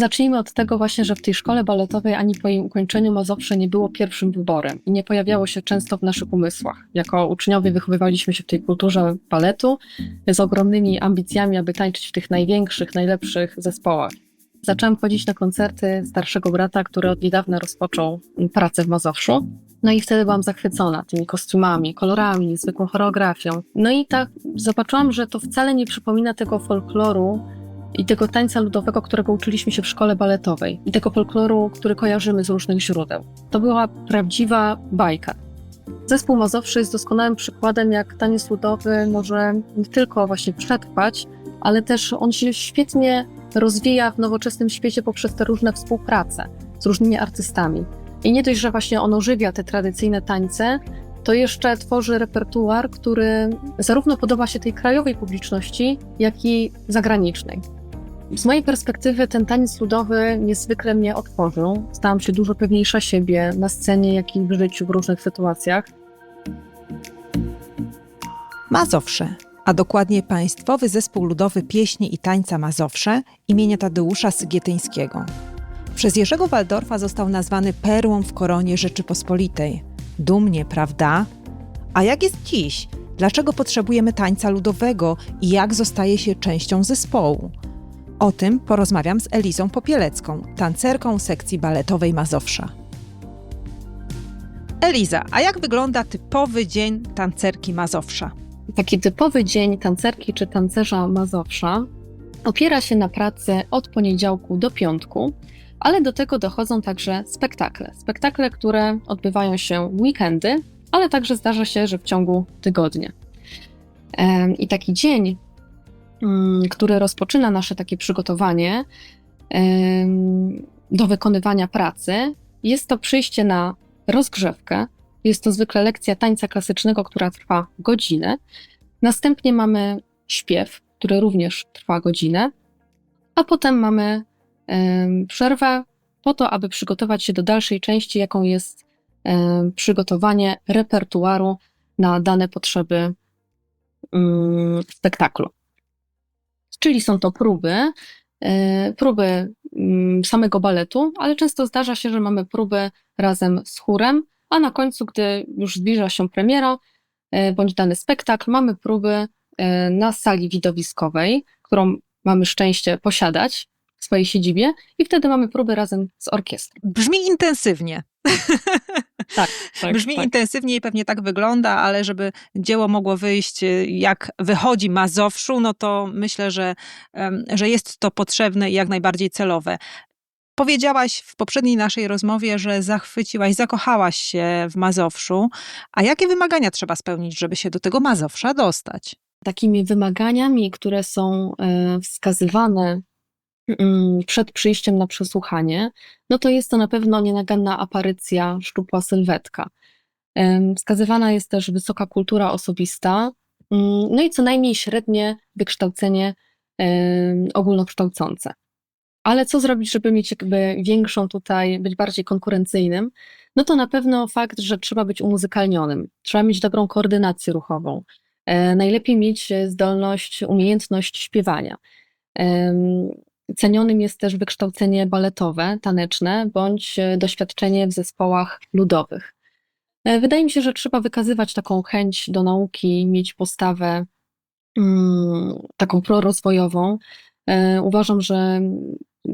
Zacznijmy od tego właśnie, że w tej szkole baletowej ani po jej ukończeniu Mazowsze nie było pierwszym wyborem i nie pojawiało się często w naszych umysłach. Jako uczniowie wychowywaliśmy się w tej kulturze baletu z ogromnymi ambicjami, aby tańczyć w tych największych, najlepszych zespołach. Zaczęłam chodzić na koncerty starszego brata, który od niedawna rozpoczął pracę w Mazowszu. No i wtedy byłam zachwycona tymi kostiumami, kolorami, zwykłą choreografią. No i tak zobaczyłam, że to wcale nie przypomina tego folkloru, i tego tańca ludowego, którego uczyliśmy się w szkole baletowej, i tego folkloru, który kojarzymy z różnych źródeł. To była prawdziwa bajka. Zespół Mazowszy jest doskonałym przykładem, jak taniec ludowy może nie tylko właśnie przetrwać, ale też on się świetnie rozwija w nowoczesnym świecie poprzez te różne współprace z różnymi artystami. I nie dość, że właśnie on ożywia te tradycyjne tańce, to jeszcze tworzy repertuar, który zarówno podoba się tej krajowej publiczności, jak i zagranicznej. Z mojej perspektywy ten taniec ludowy niezwykle mnie otworzył. Stałam się dużo pewniejsza siebie na scenie, jak i w życiu w różnych sytuacjach. Mazowsze, a dokładnie Państwowy Zespół Ludowy Pieśni i Tańca Mazowsze imienia Tadeusza Sygietyńskiego. Przez Jerzego Waldorfa został nazwany perłą w koronie Rzeczypospolitej. Dumnie, prawda? A jak jest dziś? Dlaczego potrzebujemy tańca ludowego i jak zostaje się częścią zespołu? O tym porozmawiam z Elizą Popielecką, tancerką sekcji baletowej Mazowsza. Eliza, a jak wygląda typowy dzień tancerki Mazowsza? Taki typowy dzień tancerki czy tancerza Mazowsza opiera się na pracy od poniedziałku do piątku, ale do tego dochodzą także spektakle. Spektakle, które odbywają się w weekendy, ale także zdarza się, że w ciągu tygodnia. I taki dzień, mm, który rozpoczyna nasze takie przygotowanie do wykonywania pracy, jest to przyjście na rozgrzewkę. Jest to zwykle lekcja tańca klasycznego, która trwa godzinę. Następnie mamy śpiew, który również trwa godzinę, a potem mamy przerwę po to, aby przygotować się do dalszej części, jaką jest przygotowanie repertuaru na dane potrzeby mm, spektaklu. Czyli są to próby, e, próby mm, samego baletu, ale często zdarza się, że mamy próby razem z chórem, a na końcu, gdy już zbliża się premiera e, bądź dany spektakl, mamy próby e, na sali widowiskowej, którą mamy szczęście posiadać w swojej siedzibie i wtedy mamy próby razem z orkiestrą. Brzmi intensywnie. Tak, tak, Brzmi tak. intensywnie i pewnie tak wygląda, ale żeby dzieło mogło wyjść y, jak wychodzi Mazowszu, no to myślę, że, że jest to potrzebne i jak najbardziej celowe. Powiedziałaś w poprzedniej naszej rozmowie, że zachwyciłaś, zakochałaś się w Mazowszu. A jakie wymagania trzeba spełnić, żeby się do tego Mazowsza dostać? takimi wymaganiami, które są e, wskazywane przed przyjściem na przesłuchanie, no to jest to na pewno nienaganna aparycja, szczupła sylwetka. Wskazywana jest też wysoka kultura osobista, mm, no i co najmniej średnie wykształcenie ogólnokształcące. Ale co zrobić, żeby mieć jakby większą tutaj, być bardziej konkurencyjnym? No to na pewno fakt, że trzeba być umuzykalnionym, trzeba mieć dobrą koordynację ruchową, E, Najlepiej mieć zdolność, umiejętność śpiewania. Cenionym jest też wykształcenie baletowe, taneczne bądź e, doświadczenie w zespołach ludowych. E, Wydaje mi się, że trzeba wykazywać taką chęć do nauki, mieć postawę mm, taką prorozwojową. E, Uważam, że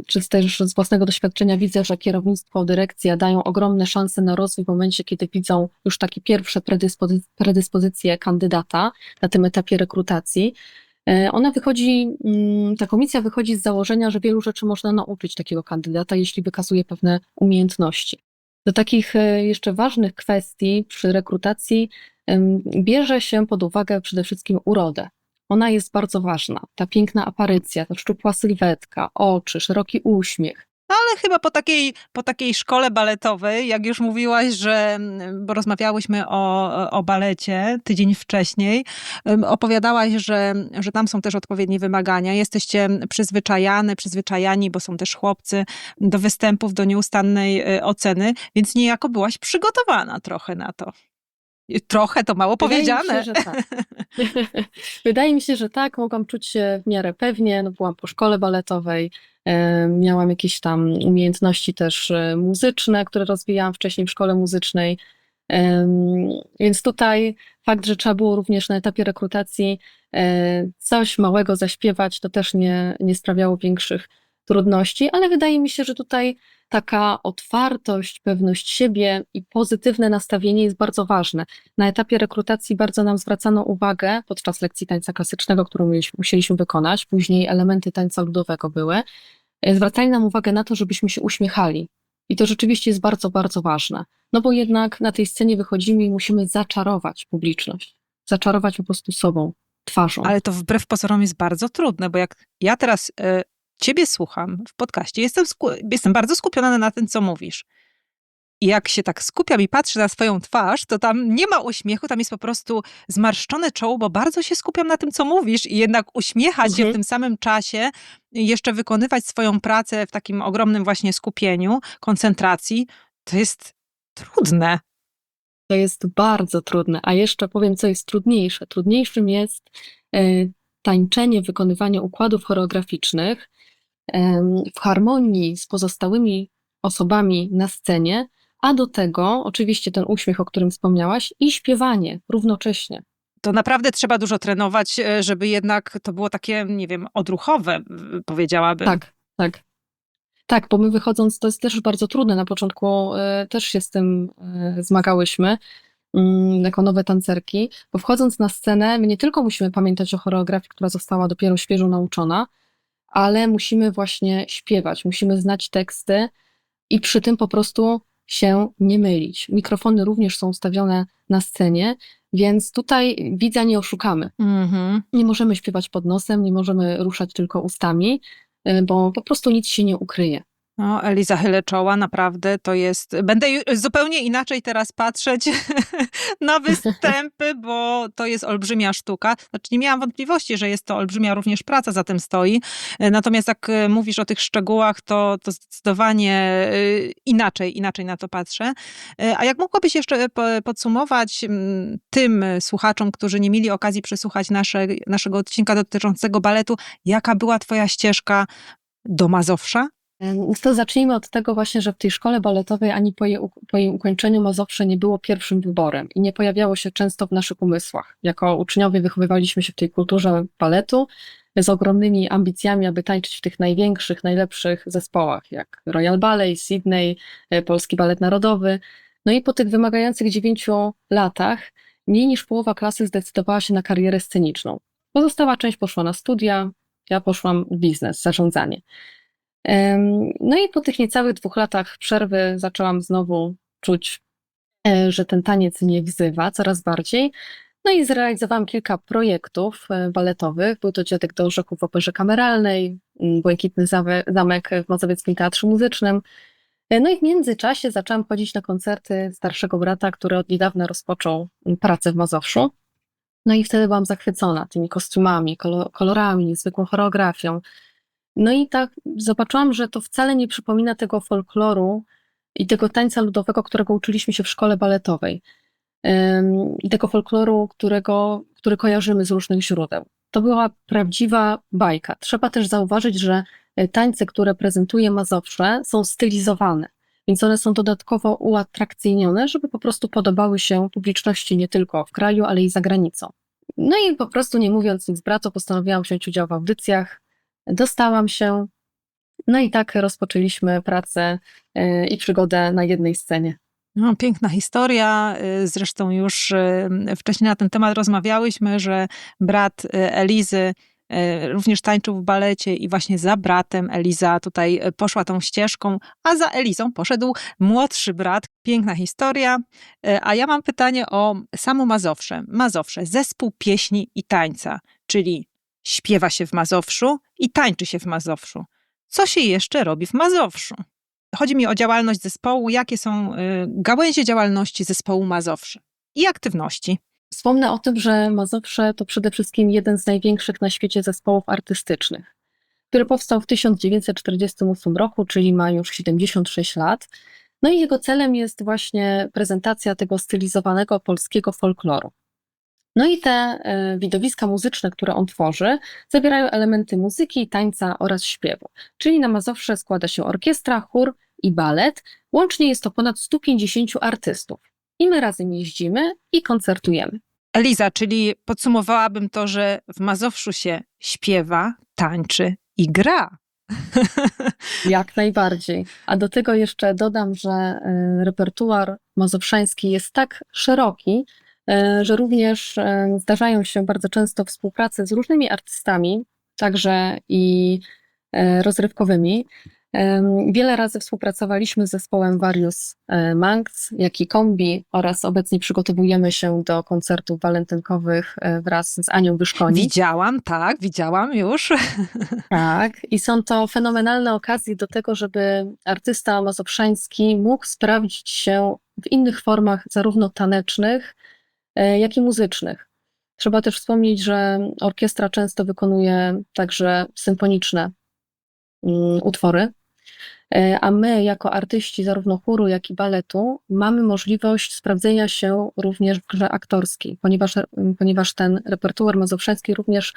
czy też z własnego doświadczenia widzę, że kierownictwo, dyrekcja dają ogromne szanse na rozwój w momencie, kiedy widzą już takie pierwsze predyspozy- predyspozycje kandydata na tym etapie rekrutacji. E, Ona wychodzi, mm, ta komisja wychodzi z założenia, że wielu rzeczy można nauczyć takiego kandydata, jeśli wykazuje pewne umiejętności. Do takich e, jeszcze ważnych kwestii przy rekrutacji bierze się pod uwagę przede wszystkim urodę. Ona jest bardzo ważna. Ta piękna aparycja, ta szczupła sylwetka, oczy, szeroki uśmiech. Ale chyba po takiej, po takiej szkole baletowej, jak już mówiłaś, że mm, bo rozmawiałyśmy o, o balecie tydzień wcześniej, opowiadałaś, że, że tam są też odpowiednie wymagania. Jesteście przyzwyczajane, przyzwyczajani, bo są też chłopcy do występów, do nieustannej e, oceny, więc niejako byłaś przygotowana trochę na to. Trochę to mało Wydaje mi powiedziane. się, że tak. Wydaje mi się, że tak, mogłam czuć się w miarę pewnie, no byłam po szkole baletowej, miałam jakieś tam umiejętności też e, muzyczne, które rozwijałam wcześniej w szkole muzycznej, Em, więc tutaj fakt, że trzeba było również na etapie rekrutacji e, coś małego zaśpiewać, to też nie, nie sprawiało większych trudności, ale wydaje mi się, że tutaj taka otwartość, pewność siebie i pozytywne nastawienie jest bardzo ważne. Na etapie rekrutacji bardzo nam zwracano uwagę podczas lekcji tańca klasycznego, którą musieliśmy wykonać, później elementy tańca ludowego były. e, Zwracali nam uwagę na to, żebyśmy się uśmiechali. I to rzeczywiście jest bardzo, bardzo ważne. No bo jednak na tej scenie wychodzimy i musimy zaczarować publiczność. Zaczarować po prostu sobą, twarzą. Ale to wbrew pozorom jest bardzo trudne, bo jak ja teraz e, ciebie słucham w podcaście, jestem, jestem bardzo skupiona na tym, co mówisz. I jak się tak skupiam i patrzę na swoją twarz, to tam nie ma uśmiechu, tam jest po prostu zmarszczone czoło, bo bardzo się skupiam na tym, co mówisz i jednak uśmiechać się Mhm. w tym samym czasie, i jeszcze wykonywać swoją pracę w takim ogromnym właśnie skupieniu, koncentracji, to jest trudne. To jest bardzo trudne. A jeszcze powiem, co jest trudniejsze. Trudniejszym jest e, tańczenie, wykonywanie układów choreograficznych w harmonii z pozostałymi osobami na scenie, a do tego oczywiście ten uśmiech, o którym wspomniałaś, i śpiewanie równocześnie. to naprawdę trzeba dużo trenować, e, żeby jednak to było takie, nie wiem, odruchowe, powiedziałabym. Tak, tak. Tak, bo my wychodząc, to jest też bardzo trudne. Na początku e, też się z tym e, zmagałyśmy, mm, jako nowe tancerki, bo wchodząc na scenę, my nie tylko musimy pamiętać o choreografii, która została dopiero świeżo nauczona, ale musimy właśnie śpiewać, musimy znać teksty i przy tym po prostu się nie mylić. Mikrofony również są ustawione na scenie, więc tutaj widza nie oszukamy. Mhm. Nie możemy śpiewać pod nosem, nie możemy ruszać tylko ustami, y, bo po prostu nic się nie ukryje. No, Eliza chylę czoła, naprawdę to jest... Będę zupełnie inaczej teraz patrzeć na występy, bo to jest olbrzymia sztuka. Znaczy nie miałam wątpliwości, że jest to olbrzymia również praca za tym stoi. E, Natomiast jak e, mówisz o tych szczegółach, to, to zdecydowanie e, inaczej, inaczej na to patrzę. A jak mogłabyś jeszcze po- podsumować tym słuchaczom, którzy nie mieli okazji przesłuchać nasze, naszego odcinka dotyczącego baletu, jaka była twoja ścieżka do Mazowsza? To zacznijmy od tego właśnie, że w tej szkole baletowej ani po jej, po jej ukończeniu Mazowsze nie było pierwszym wyborem i nie pojawiało się często w naszych umysłach. Jako uczniowie wychowywaliśmy się w tej kulturze baletu z ogromnymi ambicjami, aby tańczyć w tych największych, najlepszych zespołach, jak Royal Ballet, Sydney, y, Polski Balet Narodowy. No i po tych wymagających dziewięciu latach mniej niż połowa klasy zdecydowała się na karierę sceniczną. Pozostała część poszła na studia, ja poszłam w biznes, zarządzanie. No i po tych niecałych dwóch latach przerwy zaczęłam znowu czuć, e, że ten taniec mnie wzywa coraz bardziej. No i zrealizowałam kilka projektów e, baletowych. Był to Dziadek do Orzechów w Operze Kameralnej, Błękitny Zamek w Mazowieckim Teatrze Muzycznym. E, No i w międzyczasie zaczęłam chodzić na koncerty starszego brata, który od niedawna rozpoczął pracę w Mazowszu. No i wtedy byłam zachwycona tymi kostiumami, kolo- kolorami, niezwykłą choreografią. No i tak zobaczyłam, że to wcale nie przypomina tego folkloru i tego tańca ludowego, którego uczyliśmy się w szkole baletowej. I tego folkloru, którego, który kojarzymy z różnych źródeł. To była prawdziwa bajka. Trzeba też zauważyć, że e, tańce, które prezentuje Mazowsze, są stylizowane, więc one są dodatkowo uatrakcyjnione, żeby po prostu podobały się publiczności nie tylko w kraju, ale i za granicą. No i po prostu nie mówiąc nic bratu, postanowiłam wziąć udział w audycjach, Dostałam się, no i tak rozpoczęliśmy pracę e, i przygodę na jednej scenie. No, piękna historia. y, Zresztą już y, wcześniej na ten temat rozmawiałyśmy, że brat Elizy również tańczył w balecie i właśnie za bratem Eliza tutaj poszła tą ścieżką, a za Elizą poszedł młodszy brat. Piękna historia. A ja mam pytanie o samo Mazowsze. Mazowsze, zespół pieśni i tańca, czyli śpiewa się w Mazowszu i tańczy się w Mazowszu. Co się jeszcze robi w Mazowszu? Chodzi mi o działalność zespołu, jakie są y, gałęzie działalności zespołu Mazowsze i aktywności. Wspomnę o tym, że Mazowsze to przede wszystkim jeden z największych na świecie zespołów artystycznych, który powstał w 1948 roku, czyli ma już 76 lat. No i jego celem jest właśnie prezentacja tego stylizowanego polskiego folkloru. No i te e, widowiska muzyczne, które on tworzy, zawierają elementy muzyki, tańca oraz śpiewu. Czyli na Mazowsze składa się orkiestra, chór i balet. Łącznie jest to ponad 150 artystów. I my razem jeździmy i koncertujemy. Eliza, czyli podsumowałabym to, że w Mazowszu się śpiewa, tańczy i gra. Jak najbardziej. A do tego jeszcze dodam, że e, repertuar mazowszański jest tak szeroki, że również e, zdarzają się bardzo często współprace z różnymi artystami, także i e, rozrywkowymi. Wiele razy współpracowaliśmy z zespołem Various e, Monks, jak i Kombi oraz obecnie przygotowujemy się do koncertów walentynkowych e, wraz z Anią Wyszkoni. Widziałam, tak, widziałam już. Tak, i są to fenomenalne okazje do tego, żeby artysta mazowszański mógł sprawdzić się w innych formach, zarówno tanecznych, e, jak i muzycznych. Trzeba też wspomnieć, że orkiestra często wykonuje także symfoniczne mm, utwory, e, a my, jako artyści zarówno chóru, jak i baletu, mamy możliwość sprawdzenia się również w grze aktorskiej, ponieważ, ponieważ ten repertuar mazowszański również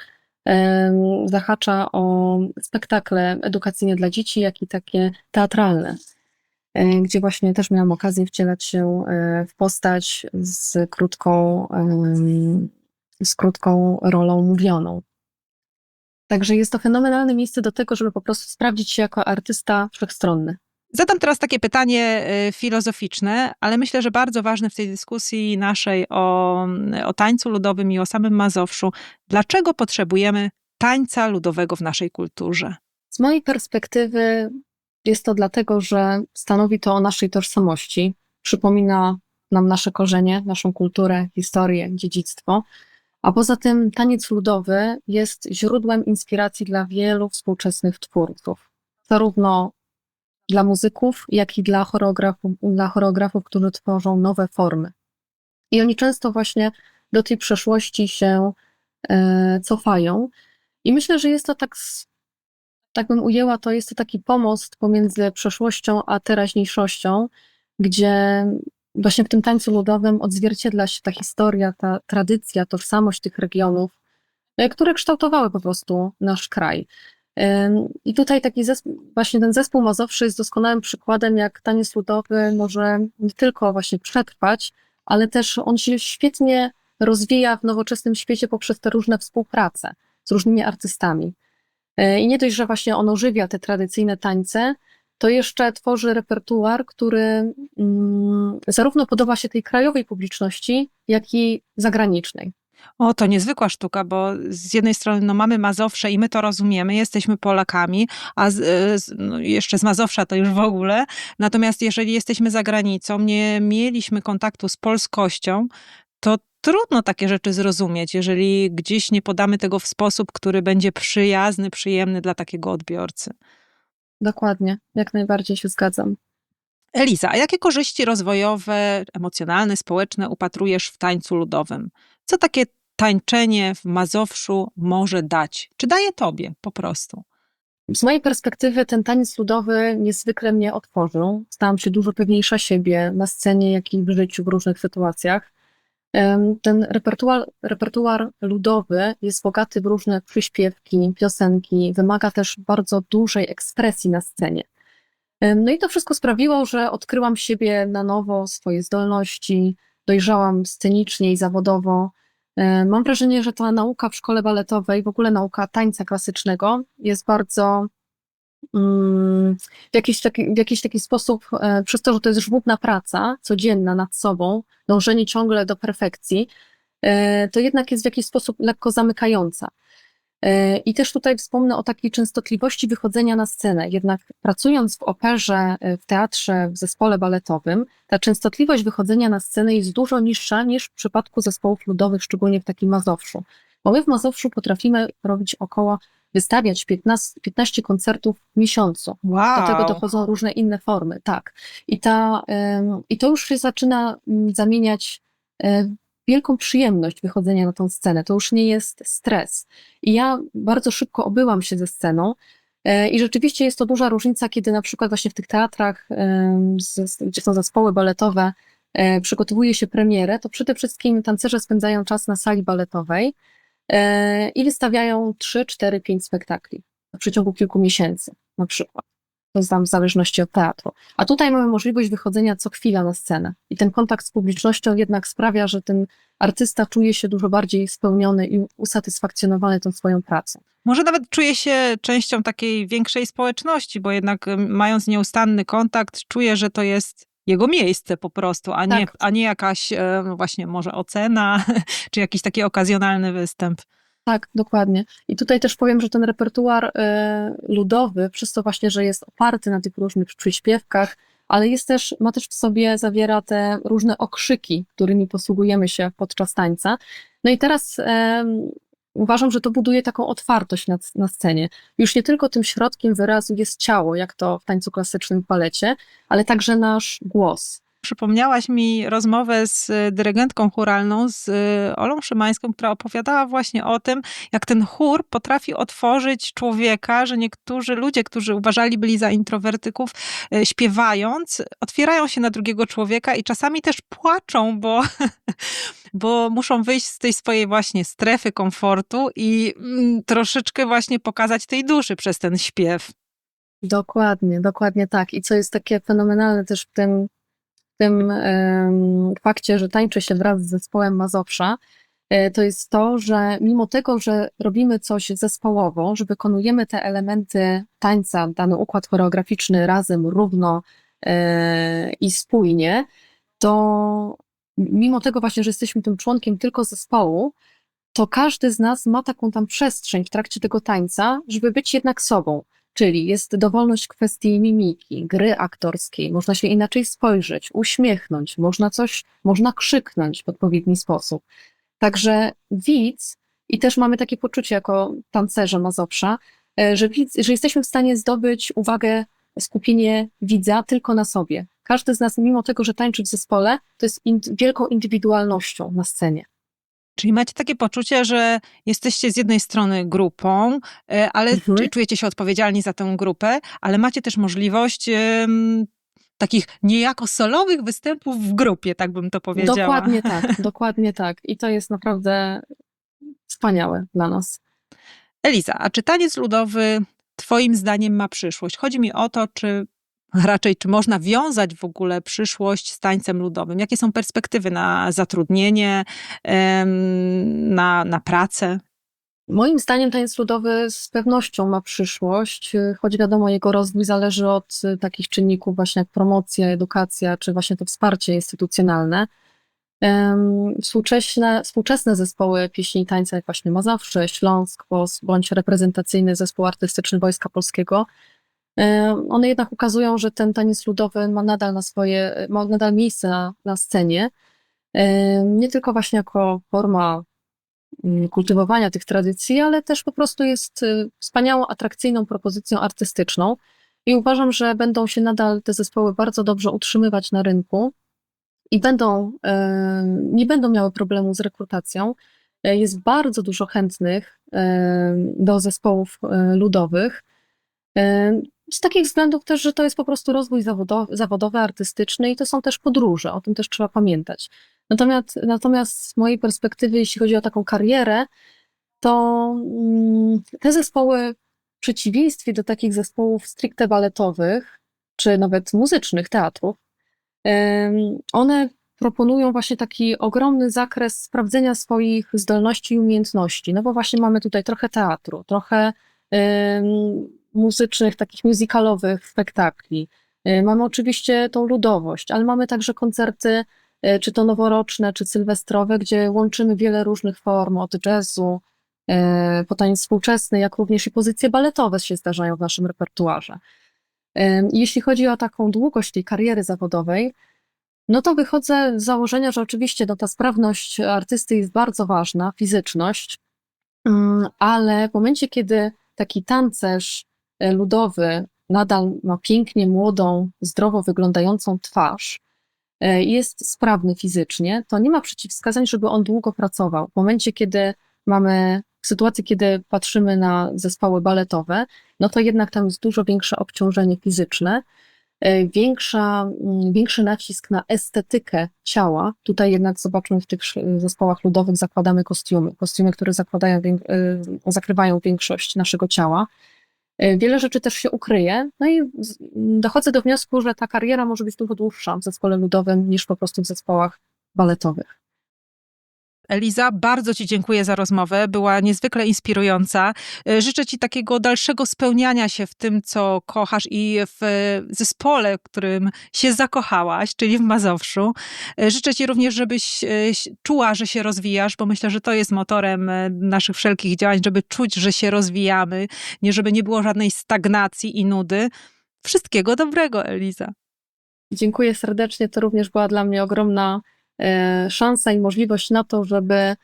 zahacza o spektakle edukacyjne dla dzieci, jak i takie teatralne, e, gdzie właśnie też miałam okazję wcielać się e, w postać z krótką, z krótką rolą mówioną. Także jest to fenomenalne miejsce do tego, żeby po prostu sprawdzić się jako artysta wszechstronny. Zadam teraz takie pytanie y, filozoficzne, ale myślę, że bardzo ważne w tej dyskusji naszej o, o tańcu ludowym i o samym Mazowszu. Dlaczego potrzebujemy tańca ludowego w naszej kulturze? Z mojej perspektywy jest to dlatego, że stanowi to o naszej tożsamości, przypomina nam nasze korzenie, naszą kulturę, historię, dziedzictwo. A poza tym taniec ludowy jest źródłem inspiracji dla wielu współczesnych twórców, zarówno dla muzyków, jak i dla choreografów, dla choreografów, którzy tworzą nowe formy. I oni często właśnie do tej przeszłości się e, cofają. I myślę, że jest to tak, s- tak bym ujęła, to jest to taki pomost pomiędzy przeszłością a teraźniejszością, gdzie właśnie w tym tańcu ludowym odzwierciedla się ta historia, ta tradycja, tożsamość tych regionów, e, które kształtowały po prostu nasz kraj. I tutaj taki zespół, właśnie ten zespół Mazowszy jest doskonałym przykładem, jak taniec ludowy może nie tylko właśnie przetrwać, ale też on się świetnie rozwija w nowoczesnym świecie poprzez te różne współprace z różnymi artystami. E, I nie dość, że właśnie on ożywia te tradycyjne tańce, to jeszcze tworzy repertuar, który mm, zarówno podoba się tej krajowej publiczności, jak i zagranicznej. O, to niezwykła sztuka, bo z jednej strony no, mamy Mazowsze i my to rozumiemy, jesteśmy Polakami, a z, y, z, no, jeszcze z Mazowsza to już w ogóle. Natomiast jeżeli jesteśmy za granicą, nie mieliśmy kontaktu z polskością, to trudno takie rzeczy zrozumieć, jeżeli gdzieś nie podamy tego w sposób, który będzie przyjazny, przyjemny dla takiego odbiorcy. Dokładnie, jak najbardziej się zgadzam. Eliza, a jakie korzyści rozwojowe, emocjonalne, społeczne upatrujesz w tańcu ludowym? Co takie tańczenie w Mazowszu może dać? Czy daje tobie po prostu? Z mojej perspektywy ten taniec ludowy niezwykle mnie otworzył. Stałam się dużo pewniejsza siebie na scenie, jak i w życiu w różnych sytuacjach. Ten repertuar, repertuar ludowy jest bogaty w różne przyśpiewki, piosenki, wymaga też bardzo dużej ekspresji na scenie. No i to wszystko sprawiło, że odkryłam siebie na nowo, swoje zdolności, dojrzałam scenicznie i zawodowo. Mam wrażenie, że ta nauka w szkole baletowej, w ogóle nauka tańca klasycznego jest bardzo w jakiś taki, w jakiś taki sposób, e, przez to, że to jest żmudna praca codzienna nad sobą, dążenie ciągle do perfekcji, e, to jednak jest w jakiś sposób lekko zamykająca. E, I też tutaj wspomnę o takiej częstotliwości wychodzenia na scenę. Jednak pracując w operze, w teatrze, w zespole baletowym, ta częstotliwość wychodzenia na scenę jest dużo niższa niż w przypadku zespołów ludowych, szczególnie w takim Mazowszu. Bo my w Mazowszu potrafimy robić około, wystawiać 15, 15 koncertów w miesiącu. Wow! Do tego dochodzą różne inne formy, tak. I, ta, i to już się zaczyna mm, zamieniać e, wielką przyjemność wychodzenia na tą scenę. To już nie jest stres. I ja bardzo szybko obyłam się ze sceną E, I rzeczywiście jest to duża różnica, kiedy na przykład właśnie w tych teatrach, gdzie są zespoły baletowe, e, przygotowuje się premierę, to przede wszystkim tancerze spędzają czas na sali baletowej i wystawiają 3, 4, 5 spektakli w przeciągu kilku miesięcy na przykład. To jest tam w zależności od teatru. A tutaj mamy możliwość wychodzenia co chwila na scenę. I ten kontakt z publicznością jednak sprawia, że ten artysta czuje się dużo bardziej spełniony i usatysfakcjonowany tą swoją pracą. Może nawet czuje się częścią takiej większej społeczności, bo jednak mając nieustanny kontakt, czuje, że to jest jego miejsce po prostu, a nie, Tak. a nie jakaś e, no właśnie może ocena, czy jakiś taki okazjonalny występ. Tak, dokładnie. I tutaj też powiem, że ten repertuar e, ludowy, przez to właśnie, że jest oparty na tych różnych przyśpiewkach, ale jest też, ma też w sobie, zawiera te różne okrzyki, którymi posługujemy się podczas tańca. No i teraz uważam, że to buduje taką otwartość na, na scenie. Już nie tylko tym środkiem wyrazu jest ciało, jak to w tańcu klasycznym w balecie, ale także nasz głos. Przypomniałaś mi rozmowę z y, dyrygentką chóralną, z y, Olą Szymańską, która opowiadała właśnie o tym, jak ten chór potrafi otworzyć człowieka, że niektórzy ludzie, którzy uważali byli za introwertyków, y, śpiewając, otwierają się na drugiego człowieka i czasami też płaczą, bo, bo muszą wyjść z tej swojej właśnie strefy komfortu i mm, troszeczkę właśnie pokazać tej duszy przez ten śpiew. Dokładnie, dokładnie tak. I co jest takie fenomenalne też w tym, tym fakcie, że tańczy się wraz z zespołem Mazowsza, e, to jest to, że mimo tego, że robimy coś zespołowo, że wykonujemy te elementy tańca, dany układ choreograficzny razem, równo e, i spójnie, to mimo tego właśnie, że jesteśmy tym członkiem tylko zespołu, to każdy z nas ma taką tam przestrzeń w trakcie tego tańca, żeby być jednak sobą. Czyli jest dowolność kwestii mimiki, gry aktorskiej, można się inaczej spojrzeć, uśmiechnąć, można coś, można krzyknąć w odpowiedni sposób. Także widz, i też mamy takie poczucie jako tancerze Mazowsza, e, że, widz, że jesteśmy w stanie zdobyć uwagę, skupienie widza tylko na sobie. Każdy z nas, mimo tego, że tańczy w zespole, to jest in, wielką indywidualnością na scenie. Czyli macie takie poczucie, że jesteście z jednej strony grupą, e, ale Mhm. czujecie się odpowiedzialni za tę grupę, ale macie też możliwość takich niejako solowych występów w grupie, tak bym to powiedziała. Dokładnie tak, dokładnie tak. I to jest naprawdę wspaniałe dla nas. Eliza, a czy taniec ludowy twoim zdaniem ma przyszłość? Chodzi mi o to, czy raczej czy można wiązać w ogóle przyszłość z tańcem ludowym? Jakie są perspektywy na zatrudnienie, na, na pracę? Moim zdaniem taniec ludowy z pewnością ma przyszłość, choć wiadomo, jego rozwój zależy od y, takich czynników właśnie jak promocja, edukacja, czy właśnie to wsparcie instytucjonalne. Em, Współcześne, współczesne zespoły pieśni i tańca, jak właśnie Mazowsze, Śląsk, bądź reprezentacyjny zespół artystyczny Wojska Polskiego, one jednak ukazują, że ten taniec ludowy ma nadal na swoje, ma nadal miejsce na, na scenie. Em, Nie tylko właśnie jako forma mm, kultywowania tych tradycji, ale też po prostu jest y, wspaniałą, atrakcyjną propozycją artystyczną. I uważam, że będą się nadal te zespoły bardzo dobrze utrzymywać na rynku i będą, e, nie będą miały problemu z rekrutacją. E, Jest bardzo dużo chętnych e, do zespołów e, ludowych. Z takich względów też, że to jest po prostu rozwój zawodowy, zawodowy, artystyczny i to są też podróże, o tym też trzeba pamiętać. Natomiast, natomiast z mojej perspektywy, jeśli chodzi o taką karierę, to mm, te zespoły, w przeciwieństwie do takich zespołów stricte baletowych, czy nawet muzycznych, teatrów, one proponują właśnie taki ogromny zakres sprawdzenia swoich zdolności i umiejętności. No bo właśnie mamy tutaj trochę teatru, trochę muzycznych, takich musicalowych spektakli. Y, Mamy oczywiście tą ludowość, ale mamy także koncerty, y, czy to noworoczne, czy sylwestrowe, gdzie łączymy wiele różnych form, od jazzu, y, po taniec współczesny, jak również i pozycje baletowe się zdarzają w naszym repertuarze. Jeśli chodzi o taką długość tej kariery zawodowej, no to wychodzę z założenia, że oczywiście no, ta sprawność artysty jest bardzo ważna, fizyczność, ym, ale w momencie, kiedy taki tancerz ludowy nadal ma pięknie młodą, zdrowo wyglądającą twarz, e, jest sprawny fizycznie, to nie ma przeciwwskazań, żeby on długo pracował. W momencie, kiedy mamy w sytuacji, kiedy patrzymy na zespoły baletowe, no to jednak tam jest dużo większe obciążenie fizyczne, e, większa, mm, większy nacisk na estetykę ciała. Tutaj jednak zobaczmy w tych zespołach ludowych zakładamy kostiumy, kostiumy, które zakładają, e, zakrywają większość naszego ciała. E, Wiele rzeczy też się ukryje, no i dochodzę do wniosku, że ta kariera może być dużo dłuższa w zespole ludowym niż po prostu w zespołach baletowych. Eliza, bardzo Ci dziękuję za rozmowę. Była niezwykle inspirująca. E, Życzę Ci takiego dalszego spełniania się w tym, co kochasz i w zespole, w którym się zakochałaś, czyli w Mazowszu. E, Życzę Ci również, żebyś e, czuła, że się rozwijasz, bo myślę, że to jest motorem e, naszych wszelkich działań, żeby czuć, że się rozwijamy, nie żeby nie było żadnej stagnacji i nudy. Wszystkiego dobrego, Eliza. Dziękuję serdecznie. To również była dla mnie ogromna e, szansa i możliwość na to, żeby e,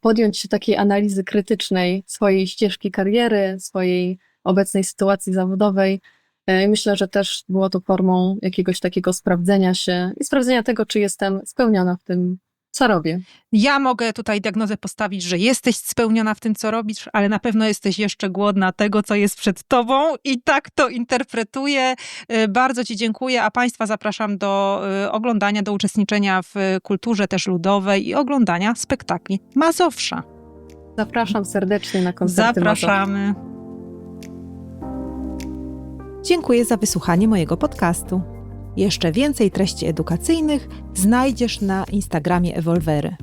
podjąć się takiej analizy krytycznej swojej ścieżki kariery, swojej obecnej sytuacji zawodowej. E, i Myślę, że też było to formą jakiegoś takiego sprawdzenia się i sprawdzenia tego, czy jestem spełniona w tym, co robię. Ja mogę tutaj diagnozę postawić, że jesteś spełniona w tym, co robisz, ale na pewno jesteś jeszcze głodna tego, co jest przed tobą i tak to interpretuję. Y, Bardzo Ci dziękuję, a Państwa zapraszam do y, oglądania, do uczestniczenia w kulturze też ludowej i oglądania spektakli Mazowsza. Zapraszam serdecznie na koncerty Mazowsza. Zapraszamy. Dziękuję za wysłuchanie mojego podcastu. Jeszcze więcej treści edukacyjnych znajdziesz na Instagramie Ewolwery.